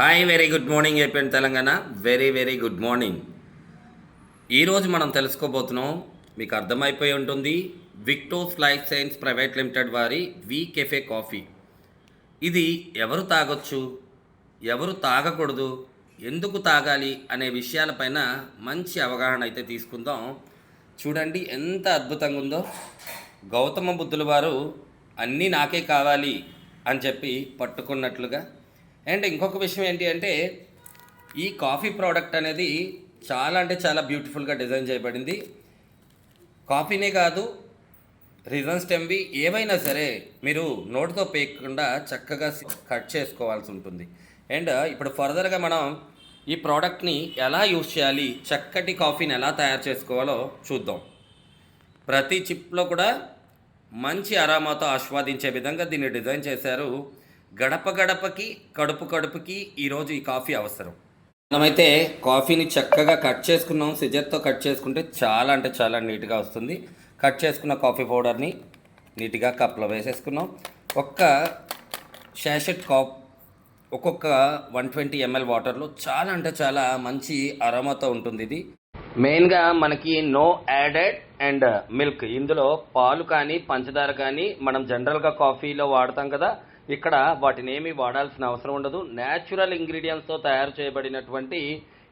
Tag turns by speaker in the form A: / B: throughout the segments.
A: Hi very good morning చెప్పాను Telangana very very good morning ఈరోజు మనం తెలుసుకోబోతున్నాం మీకు అర్థమైపోయి ఉంటుంది విక్టోస్ లైఫ్ సైన్స్ ప్రైవేట్ లిమిటెడ్ వారి వి కెఫే కాఫీ ఇది ఎవరు తాగొచ్చు ఎవరు తాగకూడదు ఎందుకు తాగాలి అనే విషయాలపైన మంచి అవగాహన అయితే తీసుకుందాం. చూడండి ఎంత అద్భుతంగా ఉందో. గౌతమ బుద్ధుల వారు అన్నీ నాకే కావాలి అని చెప్పి పట్టుకున్నట్లుగా అండ్ ఇంకొక విషయం ఏంటి అంటే ఈ కాఫీ ప్రోడక్ట్ అనేది చాలా అంటే చాలా బ్యూటిఫుల్గా డిజైన్ చేయబడింది. కాఫీనే కాదు రిజన్స్ టెంబి ఏవైనా సరే మీరు నోటితో పేయకుండా చక్కగా కట్ చేసుకోవాల్సి ఉంటుంది. అండ్ ఇప్పుడు ఫర్దర్గా మనం ఈ ప్రోడక్ట్ని ఎలా యూజ్ చేయాలి చక్కటి కాఫీని ఎలా తయారు చేసుకోవాలో చూద్దాం. ప్రతి చిప్లో కూడా మంచి అరామాతో ఆస్వాదించే విధంగా దీన్ని డిజైన్ చేశారు గడప గడపకి కడుపు కడుపుకి ఈరోజు ఈ కాఫీ అవసరం. మనమైతే కాఫీని చక్కగా కట్ చేసుకున్నాం. సిజర్తో కట్ చేసుకుంటే చాలా అంటే చాలా నీట్గా వస్తుంది. కట్ చేసుకున్న కాఫీ పౌడర్ని నీట్గా కప్లో వేసేసుకున్నాం. ఒక్క షాషెట్ కాప్ ఒక్కొక్క వన్ ట్వంటీ ఎంఎల్ వాటర్లో చాలా అంటే చాలా మంచి అరమతో ఉంటుంది ఇది. మెయిన్గా మనకి నో యాడెడ్ అండ్ మిల్క్. ఇందులో పాలు కానీ పంచదార కానీ మనం జనరల్గా కాఫీలో వాడతాం కదా ఇక్కడ వాటిని ఏమీ వాడాల్సిన అవసరం ఉండదు. న్యాచురల్ ఇంగ్రీడియంట్స్తో తయారు చేయబడినటువంటి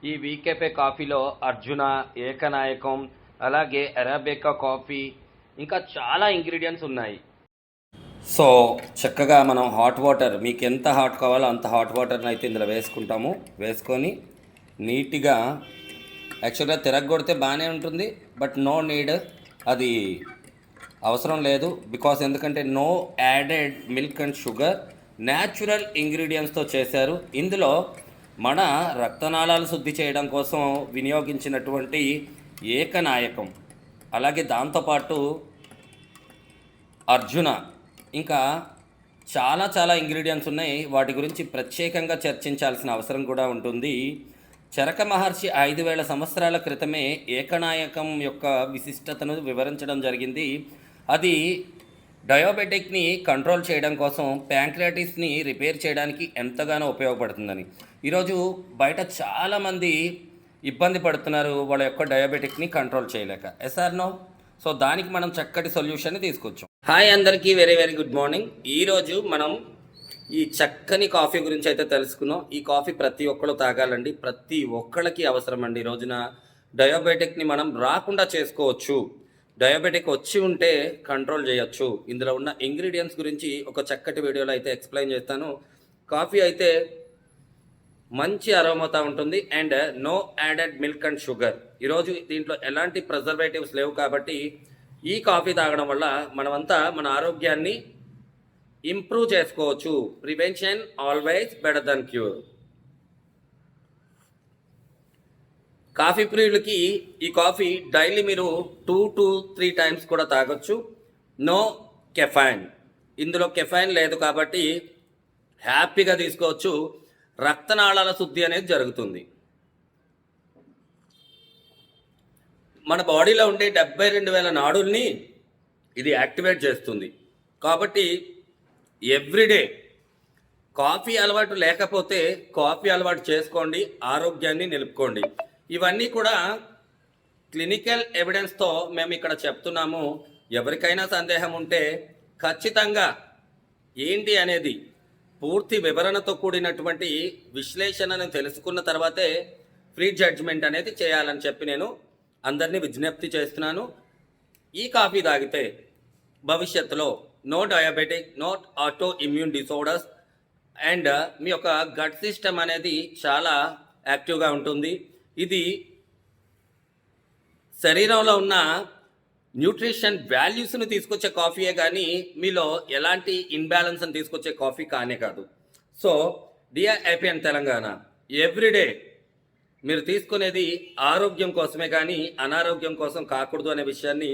A: ఈ వీకెఫే కాఫీలో అర్జున ఏకనాయకం అలాగే అరాబేకా కాఫీ ఇంకా చాలా ఇంగ్రీడియంట్స్ ఉన్నాయి. సో చక్కగా మనం హాట్ వాటర్ మీకు ఎంత హాట్ కావాలో అంత హాట్ వాటర్ని అయితే ఇందులో వేసుకుంటాము. వేసుకొని నీట్గా యాక్చువల్గా తిరగొడితే బాగానే ఉంటుంది బట్ నో నీడ్ అది అవసరం లేదు బికాస్ ఎందుకంటే no added milk and sugar natural ఇంగ్రీడియంట్స్తో చేశారు. ఇందులో మన రక్తనాళాలు శుద్ధి చేయడం కోసం వినియోగించినటువంటి ఏకనాయకం అలాగే దాంతోపాటు అర్జున. ఇంకా చాలా చాలా ఇంగ్రీడియంట్స్ ఉన్నాయి. వాటి గురించి ప్రత్యేకంగా చర్చించాల్సిన అవసరం కూడా ఉంటుంది. చరక మహర్షి ఐదు వేల సంవత్సరాల క్రితమే ఏకనాయకం యొక్క విశిష్టతను వివరించడం జరిగింది. అది డయాబెటిక్ని కంట్రోల్ చేయడం కోసం ప్యాంక్రియాటిస్ని రిపేర్ చేయడానికి ఎంతగానో ఉపయోగపడుతుందని. ఈరోజు బయట చాలామంది ఇబ్బంది పడుతున్నారు వాళ్ళ యొక్క డయాబెటిక్ని కంట్రోల్ చేయలేక. ఎస్ఆర్ నో సో దానికి మనం చక్కటి సొల్యూషన్ తీసుకొచ్చాం. హాయ్ అందరికీ వెరీ వెరీ గుడ్ మార్నింగ్ ఈరోజు మనం ఈ చక్కని కాఫీ గురించి అయితే తెలుసుకున్నాం. ఈ కాఫీ ప్రతి ఒక్కరు తాగాలండి. ప్రతి ఒక్కళ్ళకి అవసరం అండి ఈ రోజున డయాబెటిక్ని మనం రాకుండా చేసుకోవచ్చు. డయాబెటిక్ వచ్చి ఉంటే కంట్రోల్ చేయొచ్చు. ఇందులో ఉన్న ఇంగ్రీడియంట్స్ గురించి ఒక చక్కటి వీడియోలో అయితే ఎక్స్ప్లెయిన్ చేస్తాను. కాఫీ అయితే మంచి అరోమతా ఉంటుంది and no added milk and sugar ఈరోజు దీంట్లో ఎలాంటి ప్రిజర్వేటివ్స్ లేవు కాబట్టి ఈ కాఫీ తాగడం వల్ల మనమంతా మన ఆరోగ్యాన్ని ఇంప్రూవ్ చేసుకోవచ్చు. Prevention always better than cure coffee ప్రియులకి ఈ కాఫీ డైలీ మీరు టూ టు త్రీ టైమ్స్ కూడా తాగొచ్చు. No caffeine. ఇందులో కెఫైన్ లేదు కాబట్టి హ్యాపీగా తీసుకోవచ్చు. రక్తనాళాల శుద్ధి అనేది జరుగుతుంది. మన బాడీలో ఉండే డెబ్బై రెండు వేల నాడుల్ని ఇది యాక్టివేట్ చేస్తుంది. కాబట్టి ఎవ్రీడే కాఫీ అలవాటు లేకపోతే కాఫీ అలవాటు చేసుకోండి ఆరోగ్యాన్ని నిలుపుకోండి. ఇవన్నీ కూడా క్లినికల్ ఎవిడెన్స్తో మేము ఇక్కడ చెప్తున్నాము. ఎవరికైనా సందేహం ఉంటే ఖచ్చితంగా ఏంటి అనేది పూర్తి వివరణతో కూడినటువంటి విశ్లేషణను తెలుసుకున్న తర్వాతే ఫ్రీ జడ్జ్మెంట్ అనేది చేయాలని చెప్పి నేను అందరినీ విజ్ఞప్తి చేస్తున్నాను. ఈ కాఫీ తాగితే భవిష్యత్తులో no diabetic not auto immune disorders and మీ యొక్క గట్ సిస్టమ్ అనేది చాలా యాక్టివ్గా ఉంటుంది. ఇది శరీరంలో ఉన్న న్యూట్రిషన్ వాల్యూస్ని తీసుకొచ్చే కాఫీయే కానీ మీలో ఎలాంటి ఇన్బ్యాలెన్స్ని తీసుకొచ్చే కాఫీ కానే కాదు. So D R I P N Telangana everyday మీరు తీసుకునేది ఆరోగ్యం కోసమే కానీ అనారోగ్యం కోసం కాకూడదు అనే విషయాన్ని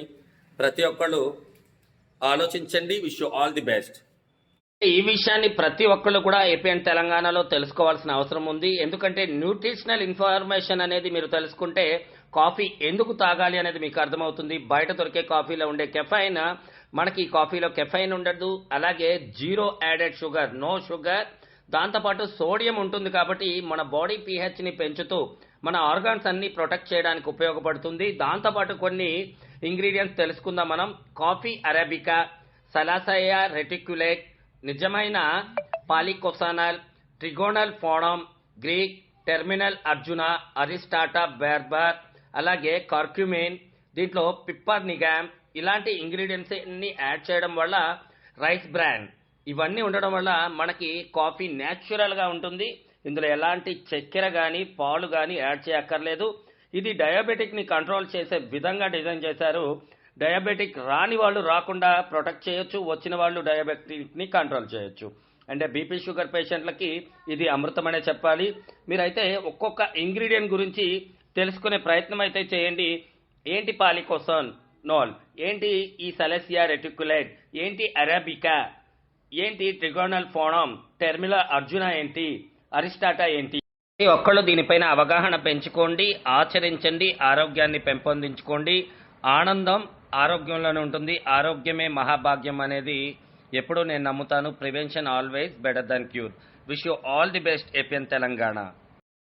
A: ప్రతి ఒక్కళ్ళు ఆలోచించండి. Wish you all the best. ఈ విషయాన్ని ప్రతి ఒక్కళ్ళు కూడా ఏపీఎన్ తెలంగాణలో తెలుసుకోవాల్సిన అవసరం ఉంది. ఎందుకంటే న్యూట్రిషనల్ ఇన్ఫర్మేషన్ అనేది మీరు తెలుసుకుంటే కాఫీ ఎందుకు తాగాలి అనేది మీకు అర్థమవుతుంది. బయట దొరికే కాఫీలో ఉండే కెఫైన్ మనకి ఈ కాఫీలో కెఫైన్ ఉండదు. అలాగే zero added sugar no sugar దాంతోపాటు సోడియం ఉంటుంది కాబట్టి మన బాడీ పీహెచ్ని ని పెంచుతూ మన ఆర్గాన్స్ అన్ని ప్రొటెక్ట్ చేయడానికి ఉపయోగపడుతుంది. దాంతోపాటు కొన్ని ఇంగ్రీడియంట్స్ తెలుసుకుందాం మనం. కాఫీ అరాబికా సలాసయా రెటిక్యులేట్ నిజమైన పాలికోసానల్ ట్రిగోనల్ ఫోణం Greek terminal Arjuna aristata Berber అలాగే కర్క్యుమిన్ దీంట్లో పిప్పర్ నిగామ్ ఇలాంటి ఇంగ్రీడియంట్స్ అన్ని యాడ్ చేయడం వల్ల రైస్ బ్రాండ్ ఇవన్నీ ఉండడం వల్ల మనకి కాఫీ న్యాచురల్గా ఉంటుంది. ఇందులో ఎలాంటి చక్కెర కానీ పాలు కానీ యాడ్ చేయక్కర్లేదు. ఇది డయాబెటిక్ని కంట్రోల్ చేసే విధంగా డిజైన్ చేశారు డయాబెటిక్ రాని వాళ్ళు రాకుండా ప్రొటెక్ట్ చేయొచ్చు వచ్చిన వాళ్ళు డయాబెటిక్ని కంట్రోల్ చేయొచ్చు. అంటే బీపీ షుగర్ పేషెంట్లకి ఇది అమృతమనే చెప్పాలి. మీరైతే ఒక్కొక్క ఇంగ్రీడియంట్ గురించి తెలుసుకునే ప్రయత్నం అయితే చేయండి. ఏంటి పాలికోసోన్ నోల్? ఏంటి ఈ సలెసియా రెటిక్యులేట్? ఏంటి అరాబికా? ఏంటి ట్రిగోనల్ ఫోనం టెర్మిలా అర్జున ఏంటి? అరిస్టాటా ఏంటి? ప్రతి ఒక్కళ్ళు దీనిపైన అవగాహన పెంచుకోండి ఆచరించండి ఆరోగ్యాన్ని పెంపొందించుకోండి. ఆనందం ఆరోగ్యంలోనే ఉంటుంది. ఆరోగ్యమే మహాభాగ్యం అనేది ఎప్పుడూ నేను నమ్ముతాను. Prevention always better then cure. Wish you all the best A P N Telangana.